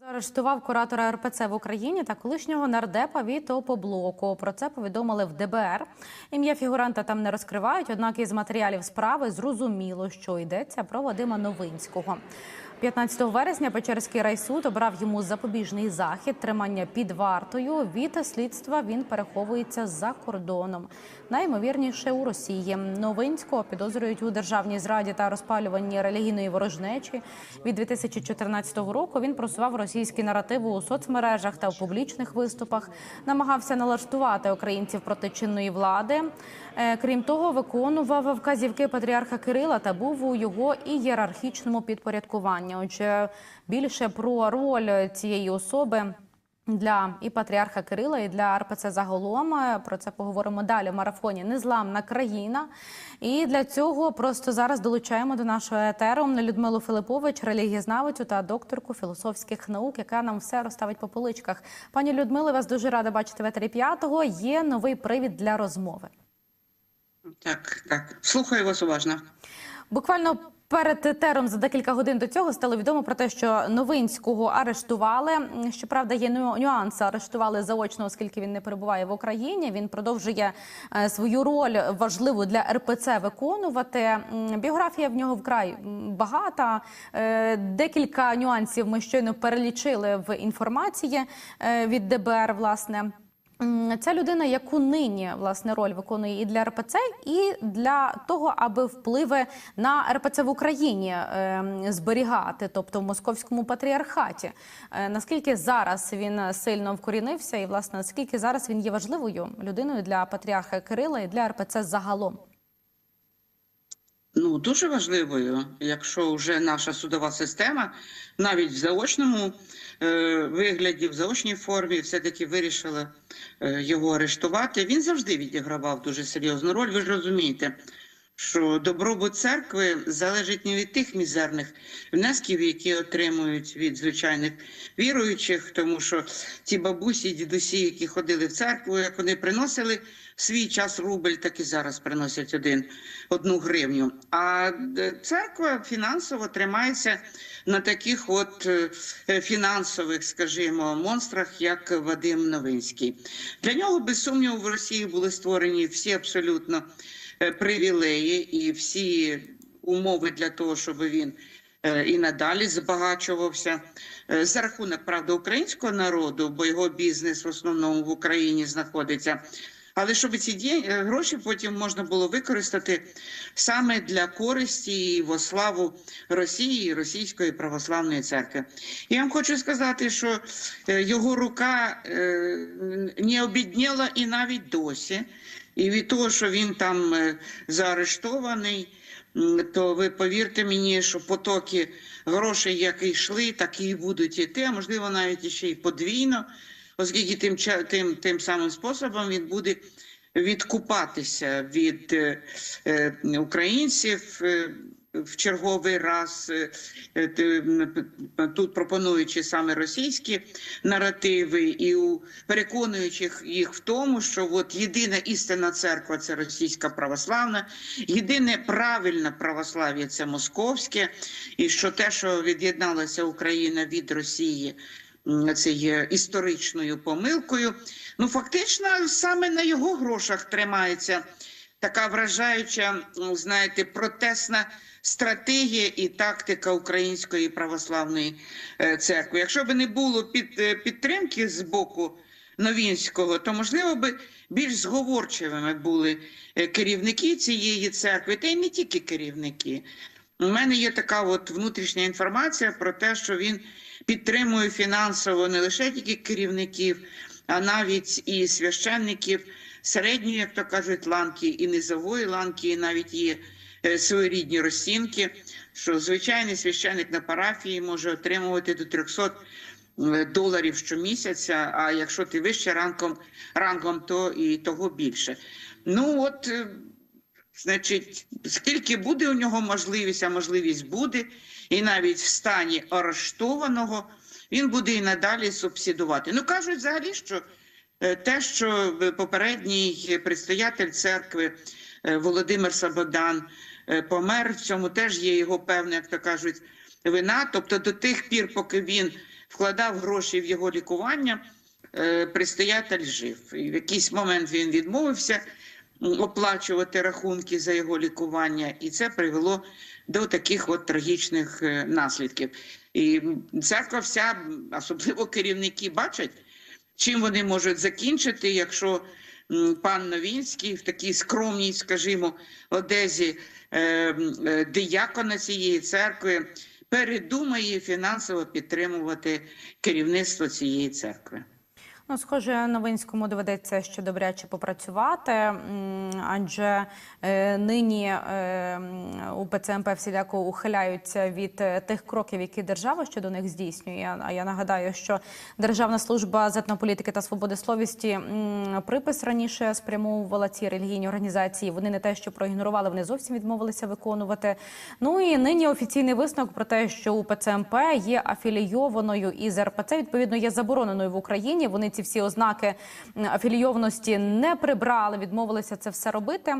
Заарештував куратора РПЦ в Україні та колишнього нардепа від опоблоку. Про це повідомили в ДБР. Ім'я фігуранта там не розкривають, однак із матеріалів справи зрозуміло, що йдеться про Вадима Новинського. 15 вересня Печерський райсуд обрав йому запобіжний захід тримання під вартою. Від слідства він переховується за кордоном. Найімовірніше у Росії. Новинського підозрюють у державній зраді та розпалюванні релігійної ворожнечі. Від 2014 року він просував російські наративи у соцмережах та в публічних виступах. Намагався налаштувати українців проти чинної влади. Е, Крім того, виконував вказівки патріарха Кирила та був у його ієрархічному підпорядкуванні. Отже, більше про роль цієї особи. Для і патріарха Кирила, і для РПЦ загалом про це поговоримо далі. В марафоні Незламна країна. І для цього просто зараз долучаємо до нашого етеру Людмилу Филипович, релігієзнавицю та докторку філософських наук, яка нам все розставить по поличках. Пані Людмило, вас дуже рада бачити в етері п'ятого. Є новий привід для розмови. Так, так. Слухаю вас уважно. Буквально перед етером за декілька годин до цього стало відомо про те, що Новинського арештували. Щоправда, є ню- нюанси. Арештували заочно, оскільки він не перебуває в Україні. Він продовжує е, свою роль важливу для РПЦ виконувати. Біографія в нього вкрай багата. Е, Декілька нюансів ми щойно перелічили в інформації е, від ДБР. Власне. Ця людина, яку нині власне роль виконує і для РПЦ, і для того, аби впливи на РПЦ в Україні е, зберігати, тобто в московському патріархаті. Е, наскільки зараз він сильно вкорінився, і власне наскільки зараз він є важливою людиною для патріарха Кирила і для РПЦ загалом? Ну, дуже важливою, якщо вже наша судова система навіть в заочному е, вигляді, в заочній формі, все-таки вирішила е, його арештувати. Він завжди відігравав дуже серйозну роль. Ви ж розумієте, що добробут церкви залежить не від тих мізерних внесків, які отримують від звичайних віруючих, тому що ті бабусі, дідусі, які ходили в церкву, як вони приносили в свій час рубль, так і зараз приносять один одну гривню. А е, церква фінансово тримається на таких от е, фінансових, скажімо, монстрах, як Вадим Новинський. Для нього, без сумніву, в Росії були створені всі абсолютно привілеї і всі умови для того, щоб він е, і надалі збагачувався Е, за рахунок правда українського народу, бо його бізнес в основному в Україні знаходиться. Але щоб ці е, гроші потім можна було використати саме для користі і во славу Росії і Російської православної церкви. Я вам хочу сказати, що е, його рука е, не обідніла і навіть досі. І від того, що він там е, заарештований, то ви повірте мені, що потоки грошей, які йшли, так і будуть іти, а можливо навіть ще й подвійно, оскільки тим, тим, тим самим способом він буде відкупатися від е, е, українців. В черговий раз е, е, тут пропонуючи саме російські наративи і переконуючи їх- в тому, що от єдина істинна церква це російська православна, єдине правильне православ'я це московське, і що те, що від'єдналася Україна від Росії, це є історичною помилкою. Ну фактично, саме на його грошах тримається така вражаюча, знаєте, протестна стратегія і тактика Української православної е, церкви. Якщо б не було під, е, підтримки з боку Новінського, то можливо би більш зговорчивими були е, керівники цієї церкви, та й не тільки керівники. У мене є така от внутрішня інформація про те, що він підтримує фінансово не лише тільки керівників, а навіть і священників середньої, як то кажуть, ланки і низової ланки, і навіть є своєрідні розцінки, що звичайний священник на парафії може отримувати до 300 е, доларів щомісяця, а якщо ти вище ранком, рангом, то і того більше. Ну от, е, значить, скільки буде у нього можливість, а можливість буде, і навіть в стані арештованого він буде і надалі субсидувати. Ну кажуть взагалі, що е, те, що е, попередній предстоятель церкви е, Володимир Сабодан е, помер, в цьому теж є його певна, як то кажуть, вина. Тобто до тих пір, поки він вкладав гроші в його лікування, е, предстоятель жив. І в якийсь момент він відмовився оплачувати рахунки за його лікування, і це привело до таких от трагічних е, наслідків. І церква вся, особливо керівники, бачать, чим вони можуть закінчити, якщо пан Новінський в такій скромній, скажімо, Одезі е, е, диякона цієї церкви передумає фінансово підтримувати керівництво цієї церкви. Ну, схоже, Новинському доведеться ще добряче попрацювати, адже е, нині е, у ПЦМП всіляко ухиляються від е, тих кроків, які держава щодо них здійснює. А я нагадаю, що Державна служба з етнополітики та свободи словісті припис раніше спрямовувала ці релігійні організації. Вони не те, що проігнорували, вони зовсім відмовилися виконувати. Ну і нині офіційний висновок про те, що у ПЦМП є афілійованою із РПЦ, відповідно є забороненою в Україні. Вони ці всі ознаки афілійованості не прибрали, відмовилися це все робити.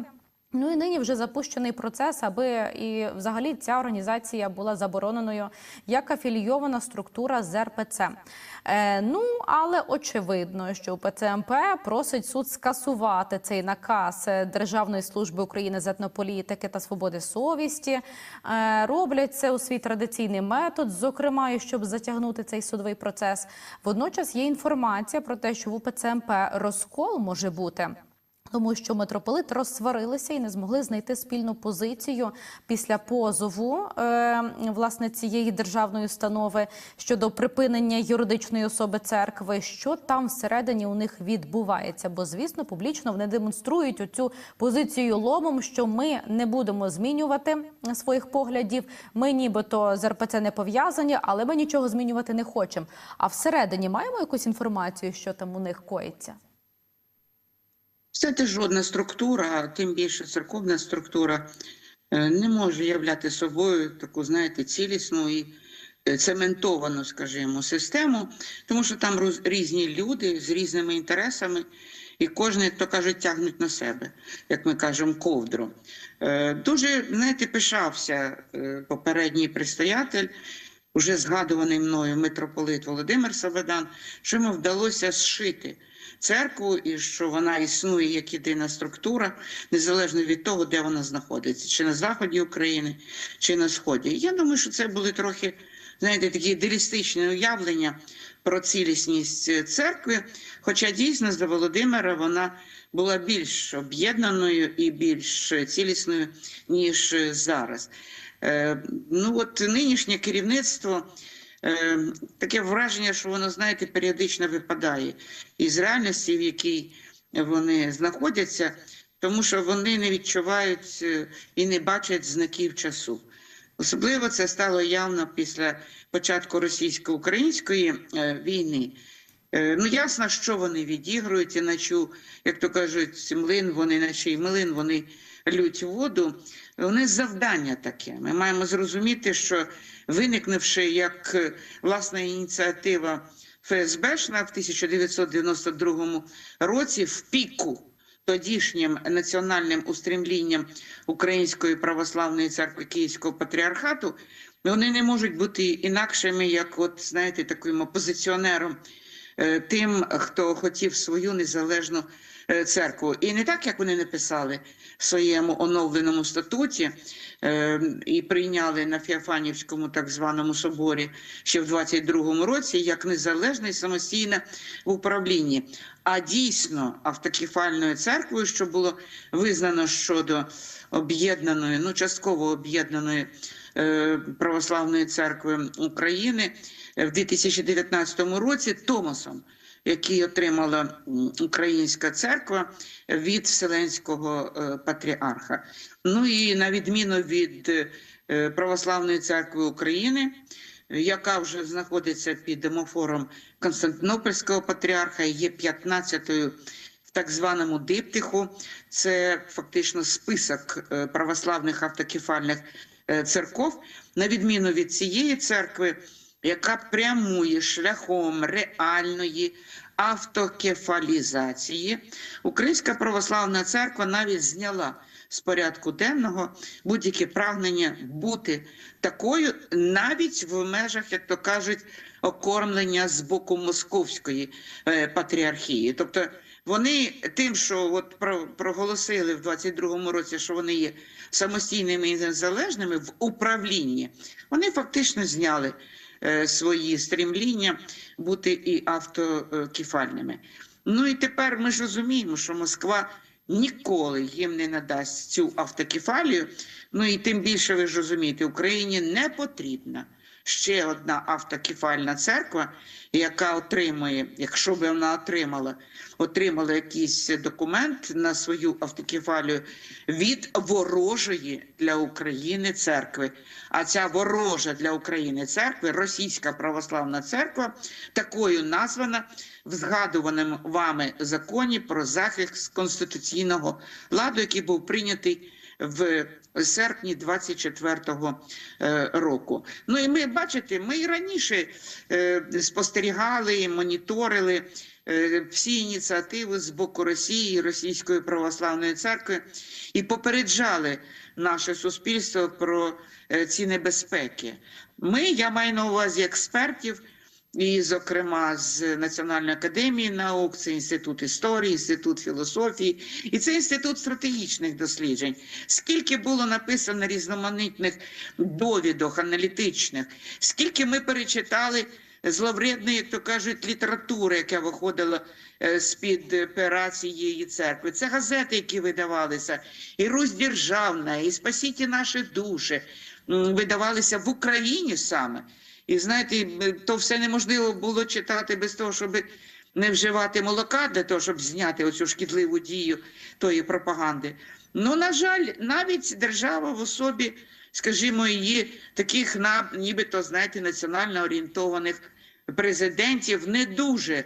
Ну і нині вже запущений процес, аби і взагалі ця організація була забороненою як афілійована структура з РПЦ. Е, ну але очевидно, що ПЦМП просить суд скасувати цей наказ Державної служби України з етнополітики та свободи совісті. Е, роблять це у свій традиційний метод, зокрема, і щоб затягнути цей судовий процес. Водночас є інформація про те, що в УПЦМП розкол може бути. Тому що митрополит розсварилися і не змогли знайти спільну позицію після позову е, власне цієї державної установи щодо припинення юридичної особи церкви. Що там всередині у них відбувається? Бо звісно, публічно вони демонструють оцю позицію ломом, що ми не будемо змінювати своїх поглядів. Ми нібито з РПЦ не пов'язані, але ми нічого змінювати не хочемо. А всередині маємо якусь інформацію, що там у них коїться. Це жодна структура, тим більше церковна структура, е, не може являти собою таку, знаєте, цілісну і е, цементовану, скажімо, систему, тому що там роз- різні люди з різними інтересами, і кожен, як то кажуть, тягнуть на себе, як ми кажемо, ковдру. Е, Дуже, знаєте, пишався попередній предстоятель, уже згадуваний мною митрополит Володимир Саведан, що йому вдалося зшити церкву і що вона існує як єдина структура, незалежно від того, де вона знаходиться, чи на заході України, чи на сході. Я думаю, що це були трохи, знаєте, такі ідеалістичні уявлення про цілісність е, церкви. Хоча дійсно за Володимира вона була більш об'єднаною і більш цілісною, ніж зараз. Е, Ну от нинішнє керівництво. Е, таке враження, що воно, знаєте, періодично випадає із реальності, в якій вони знаходяться, тому що вони не відчувають е, і не бачать знаків часу. Особливо це стало явно після початку російсько-української е, війни. Е, Ну, ясно, що вони відігрують, іначе, як то кажуть, млин, вони наче й млин, вони лють воду. Вони завдання таке. Ми маємо зрозуміти, що виникнувши як е, власна ініціатива ФСБшна в 1992 році в піку тодішнім національним устремлінням Української православної церкви Київського патріархату, вони не можуть бути інакшими, як, от знаєте, таким опозиціонером, е, тим, хто хотів свою незалежну церкву. І не так, як вони написали в своєму оновленому статуті е, і прийняли на Феофанівському так званому соборі ще в 22-му році, як незалежне і самостійне в управлінні. А дійсно автокефальною церквою, що було визнано щодо об'єднаної, ну частково об'єднаної е, православної церкви України е, в 2019 році Томосом який отримала українська церква від Вселенського е, патріарха. Ну і на відміну від е, Православної церкви України, яка вже знаходиться під демофором Константинопольського патріарха, є 15-ю в так званому диптиху. Це фактично список е, православних автокефальних церков, на відміну від цієї церкви яка прямує шляхом реальної автокефалізації. Українська православна церква навіть зняла з порядку денного будь-яке прагнення бути такою, навіть в межах, як то кажуть, окормлення з боку московської е, патріархії. Тобто вони тим, що от про- проголосили в 22-му році, що вони є самостійними і незалежними в управлінні, вони фактично зняли свої стрімління бути і автокефальними. Ну і тепер ми ж розуміємо, що Москва ніколи їм не надасть цю автокефалію. Ну і тим більше ви ж розумієте, Україні не потрібна ще одна автокефальна церква, яка отримує, якщо б вона отримала, отримала якийсь документ на свою автокефалію від ворожої для України церкви. А ця ворожа для України церкви, Російська православна церква, такою названа в згадуваному вами законі про захист конституційного ладу, який був прийнятий в серпні 24-го е, року. Ну і ми бачите, ми і раніше е, спостерігали і моніторили е, всі ініціативи з боку Росії, Російської православної церкви і попереджали наше суспільство про ці небезпеки. Ми, я маю на увазі експертів. І, зокрема, з Національної академії наук, це інститут історії, інститут філософії, і це інститут стратегічних досліджень. Скільки було написано різноманітних довідок аналітичних, скільки ми перечитали зловредної, як то кажуть, літератури, яка виходила е, з-під пера цієї церкви. Це газети, які видавалися, і Русь Державна, і Спасіті наші душі видавалися в Україні саме. І знаєте, то все неможливо було читати без того, щоб не вживати молока для того, щоб зняти оцю шкідливу дію тої пропаганди. Ну, на жаль, навіть держава в особі, скажімо, її таких на нібито, знаєте, національно орієнтованих президентів не дуже е,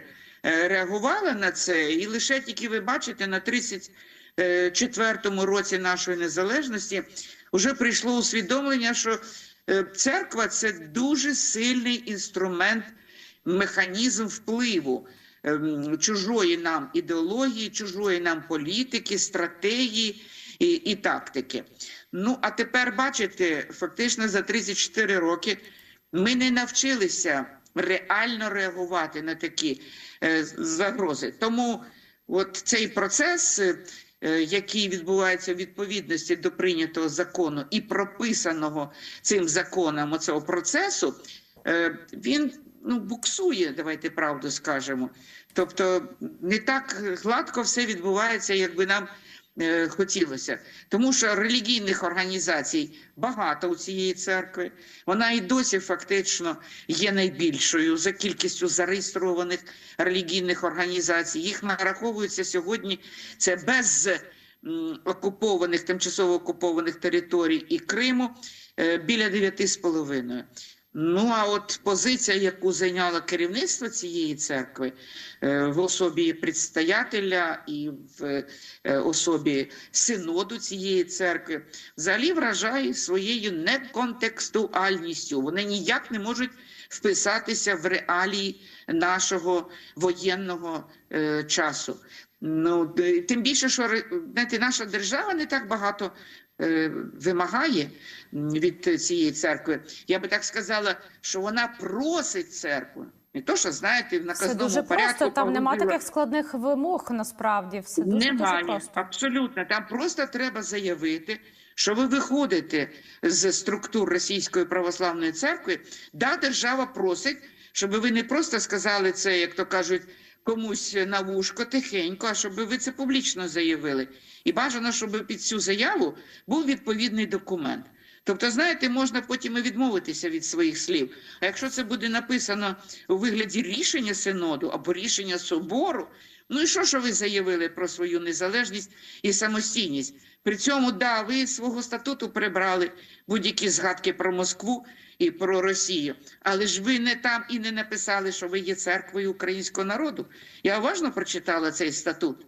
реагувала на це. І лише тільки ви бачите на 34-му році нашої незалежності вже прийшло усвідомлення, що Е, Церква це дуже сильний інструмент, механізм впливу ем, чужої нам ідеології, чужої нам політики, стратегії і, і тактики. Ну, а тепер бачите, фактично за 34 роки ми не навчилися реально реагувати на такі е, загрози. Тому от цей процес. Е, який відбувається в відповідності до прийнятого закону і прописаного цим законом оцього процесу, е, він ну, буксує, давайте правду скажемо. Тобто не так гладко все відбувається, якби нам хотілося. Тому що релігійних організацій багато у цієї церкви. Вона і досі фактично є найбільшою за кількістю зареєстрованих релігійних організацій. Їх нараховується сьогодні це без окупованих, тимчасово окупованих територій і Криму е, біля 9,5. Ну а от позиція, яку зайняло керівництво цієї церкви е, в особі предстоятеля і в е, особі синоду цієї церкви, взагалі вражає своєю неконтекстуальністю. Вони ніяк не можуть вписатися в реалії нашого воєнного е, часу. Ну тим більше, що знаєте, наша держава не так багато вимагає від цієї церкви. Я би так сказала, що вона просить церкву. Не то, що знаєте, в Все наказному дуже порядку просто. Там нема таких складних вимог. Насправді все дуже дуже просто. абсолютно. Там просто треба заявити, що ви виходите з структур Російської православної церкви. Да, держава просить, щоб ви не просто сказали це, як то кажуть, комусь на вушко тихенько, а щоб ви це публічно заявили. І бажано, щоб під цю заяву був відповідний документ. Тобто, знаєте, можна потім і відмовитися від своїх слів. А якщо це буде написано у вигляді рішення синоду або рішення собору, ну і що, що ви заявили про свою незалежність і самостійність? При цьому, да, ви з свого статуту прибрали будь-які згадки про Москву і про Росію, але ж ви не там і не написали, що ви є церквою українського народу. Я уважно прочитала цей статут.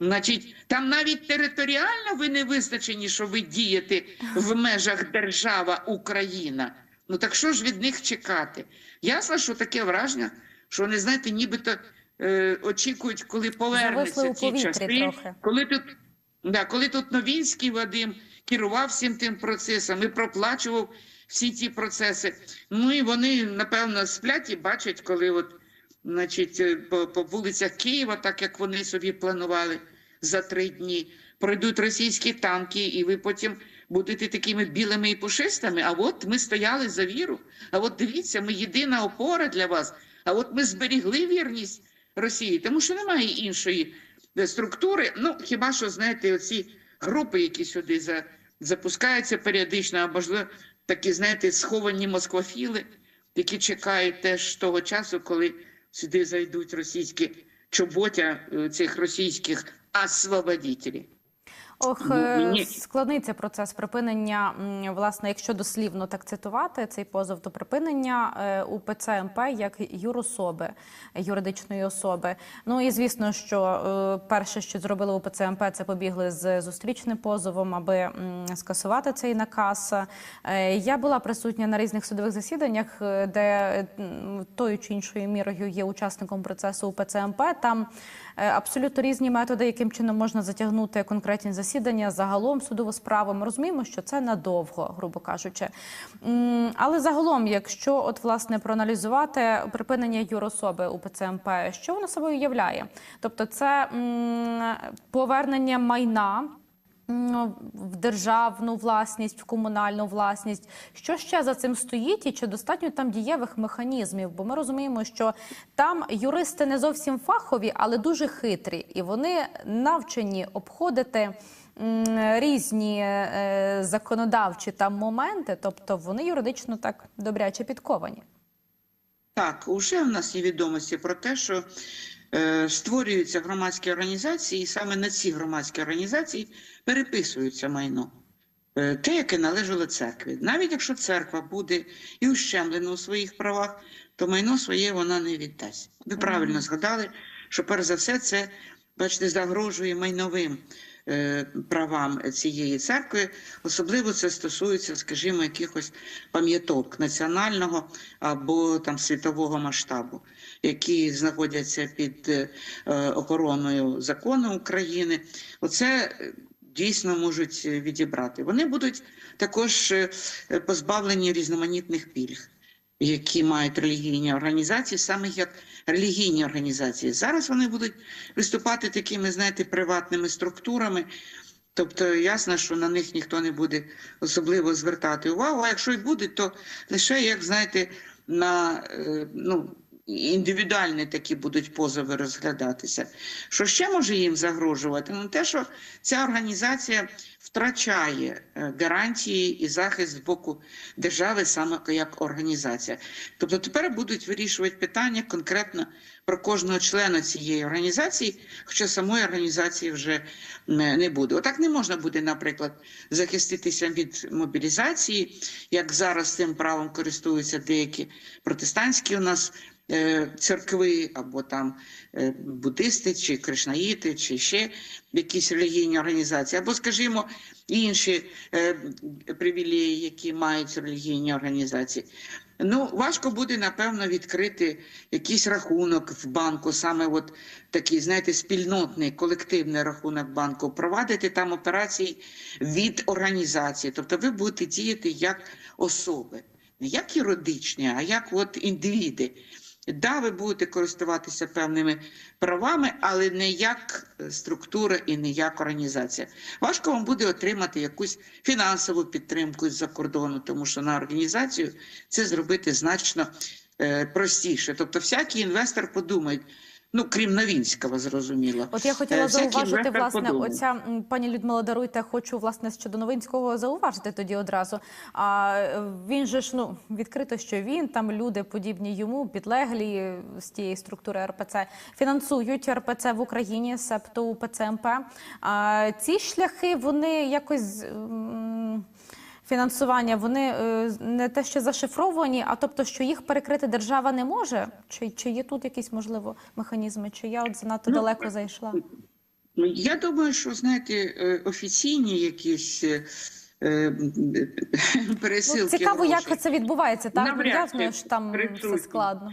Значить, там навіть територіально ви не визначені, що ви дієте в межах держава Україна. Ну так що ж від них чекати? Ясно, що таке враження, що вони, знаєте, нібито е, очікують, коли повернуться ці часи, трохи. коли тут Да, коли тут Новінський Вадим керував всім тим процесом і проплачував всі ті процеси. Ну і вони, напевно, сплять і бачать, коли от, значить, е, по, по вулицях Києва, так як вони собі планували за три дні, пройдуть російські танки, і ви потім будете такими білими і пушистими. А от ми стояли за віру. А от дивіться, ми єдина опора для вас. А от ми зберігли вірність Росії, тому що немає іншої е, структури. Ну хіба що знаєте, оці групи, які сюди за, запускаються періодично, а можливо, такі, знаєте, сховані москвофіли, які чекають теж того часу, коли сюди зайдуть російські чоботя е, цих російських освободителів. Ох, Ну, е, мені- складний це процес припинення. Власне, якщо дослівно так цитувати цей позов, то припинення е, УПЦ МП як юрособи, юридичної особи. Ну і звісно, що е, перше, що зробили в УПЦ МП, це побігли з зустрічним позовом, аби скасувати цей наказ. Я була присутня на різних судових засіданнях, де тою чи іншою мірою є учасником процесу УПЦ МП. Там абсолютно різні методи, яким чином можна затягнути конкретні засідання, загалом судову справу. Ми розуміємо, що це надовго, грубо кажучи. Але загалом, якщо от власне проаналізувати припинення юрособи у ПЦМП, що воно собою являє? Тобто, це повернення майна. В державну власність, в комунальну власність, що ще за цим стоїть, і чи достатньо там дієвих механізмів? Бо ми розуміємо, що там юристи не зовсім фахові, але дуже хитрі, і вони навчені обходити різні е, законодавчі там моменти, тобто вони юридично так добряче підковані. Так, уже в нас є відомості про те, що створюються громадські організації, і саме на ці громадські організації переписується майно. Е, Те, яке належало церкві. Навіть якщо церква буде і ущемлена у своїх правах, то майно своє вона не віддасть. Ви правильно згадали, що перш за все це, бачите, загрожує майновим е, правам цієї церкви. Особливо це стосується, скажімо, якихось пам'яток національного або там світового масштабу, які знаходяться під е, е, охороною закону України. Оце е, дійсно можуть е, відібрати. Вони будуть також е, е, позбавлені різноманітних пільг. Які мають релігійні організації, саме як релігійні організації. Зараз вони будуть виступати такими, знаєте, приватними структурами. Тобто ясно, що на них ніхто не буде особливо звертати увагу. А якщо й буде, то лише як знаєте, на е, ну. Індивідуальні такі будуть позови розглядатися. Що ще може їм загрожувати? Ну те, що ця організація втрачає е, гарантії і захист з боку держави саме як організація. Тобто тепер будуть вирішувати питання конкретно про кожного члена цієї організації, хоча самої організації вже не буде. Отак не можна буде, наприклад, захиститися від мобілізації, як зараз цим правом користуються деякі протестантські у нас церкви, або там е, буддисти, чи кришнаїти, чи ще якісь релігійні організації, або, скажімо, інші е, привілеї, які мають релігійні організації. Ну, важко буде, напевно, відкрити якийсь рахунок в банку, саме от такий, знаєте, спільнотний, колективний рахунок банку, провадити там операції від організації. Тобто ви будете діяти як особи, не як юридичні, а як от індивіди. Да, ви будете користуватися певними правами, але не як структура і не як організація. Важко вам буде отримати якусь фінансову підтримку з-за кордону, тому що на організацію це зробити значно е, простіше. Тобто, всякий інвестор подумає, ну крім Новінського, зрозуміло. От я Е, хотіла зауважити, власне, оця пані Людмила, даруйте, хочу власне щодо Новинського зауважити тоді одразу. А е, він же ж ну відкрито, що він там люди подібні йому, підлеглі е, з тієї структури РПЦ, фінансують РПЦ в Україні, себто УПЦ МП. А ці шляхи вони якось. Фінансування вони е, не те, що зашифровані, а тобто, що їх перекрити держава не може. Чи, чи є тут якісь можливо механізми? Чи я от занадто Ну, далеко зайшла? Ну, Я думаю, що знаєте, е, офіційні якісь е, е, пересилки. Ну, цікаво, грошей. як це відбувається. Так Навряд чи що там все складно.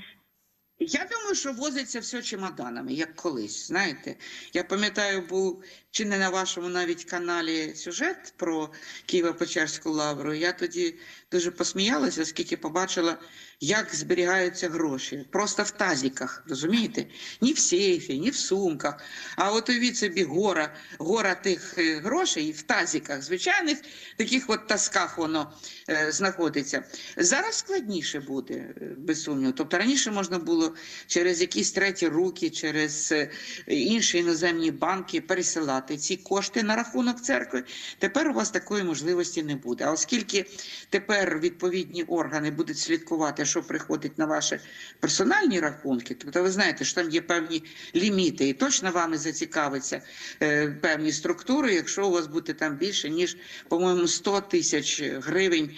Я думаю, що возиться все чемоданами, як колись. Знаєте, я пам'ятаю, був чи не на вашому навіть каналі сюжет про Києво-Печерську лавру. Я тоді дуже посміялася, оскільки побачила, як зберігаються гроші. Просто в тазіках, розумієте? Ні в сейфі, ні в сумках. А от уявіть собі гора, гора тих е, грошей в тазіках, звичайних таких от тасках воно е, знаходиться. Зараз складніше буде, е, без сумніву. Тобто раніше можна було через якісь треті руки, через е, інші іноземні банки пересилати ці кошти на рахунок церкви. Тепер у вас такої можливості не буде. А оскільки тепер відповідні органи будуть слідкувати, що приходить на ваші персональні рахунки, тобто ви знаєте, що там є певні ліміти, і точно вами зацікавиться е, певні структури, якщо у вас буде там більше ніж, по-моєму, 100 тисяч гривень,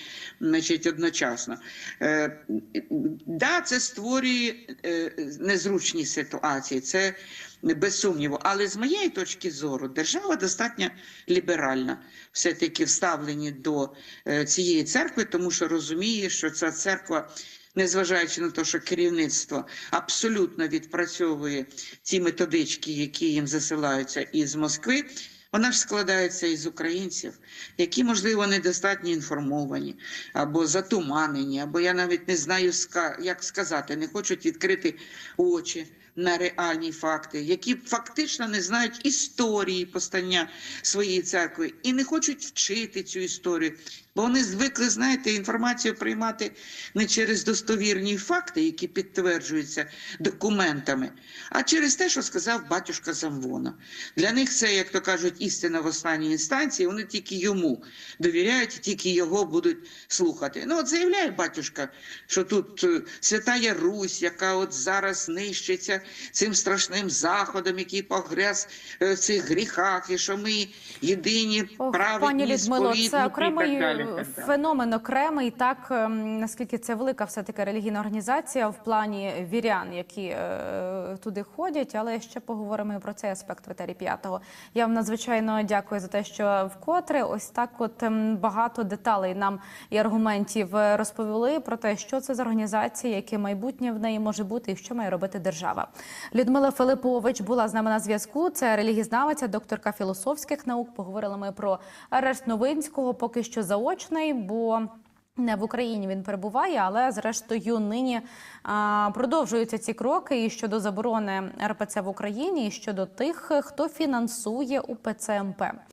значить, одночасно. Е, да, це створює е, незручні ситуації, це без сумніву. Але з моєї точки зору, держава достатньо ліберальна, все-таки вставлені до е, цієї церкви, тому що розуміє, що ця церква. Незважаючи на те, що керівництво абсолютно відпрацьовує ці методички, які їм засилаються із Москви, вона ж складається із українців, які, можливо, недостатньо інформовані, або затуманені, або я навіть не знаю, як сказати, не хочуть відкрити очі на реальні факти, які фактично не знають історії постання своєї церкви і не хочуть вчити цю історію. Бо вони звикли, знаєте, інформацію приймати не через достовірні факти, які підтверджуються документами, а через те, що сказав батюшка Замвона. Для них це, як то кажуть, істина в останній інстанції. Вони тільки йому довіряють, тільки його будуть слухати. Ну, от заявляє батюшка, що тут е, святая Русь, яка от зараз нищиться цим страшним заходом, який погряз е, в цих гріхах, і що ми єдині Ох, праведні, пані Людмило, це окремий так далі. так далі. феномен, окремий. Так ем, наскільки це велика все таки релігійна організація в плані вірян, які е, туди ходять. Але ще поговоримо і про цей аспект в етері п'ятого. Я вам надзвичайно дякую за те, що вкотре ось так, от ем, багато деталей нам і аргументів е, розповіли про те, що це за організація, яке майбутнє в неї може бути, і що має робити держава. Людмила Филипович була з нами на зв'язку. Це релігізнавиця, докторка філософських наук. Поговорили ми про арешт Новинського, поки що заочний, бо не в Україні він перебуває, але зрештою нині а, продовжуються ці кроки і щодо заборони РПЦ в Україні, і щодо тих, хто фінансує УПЦ МП.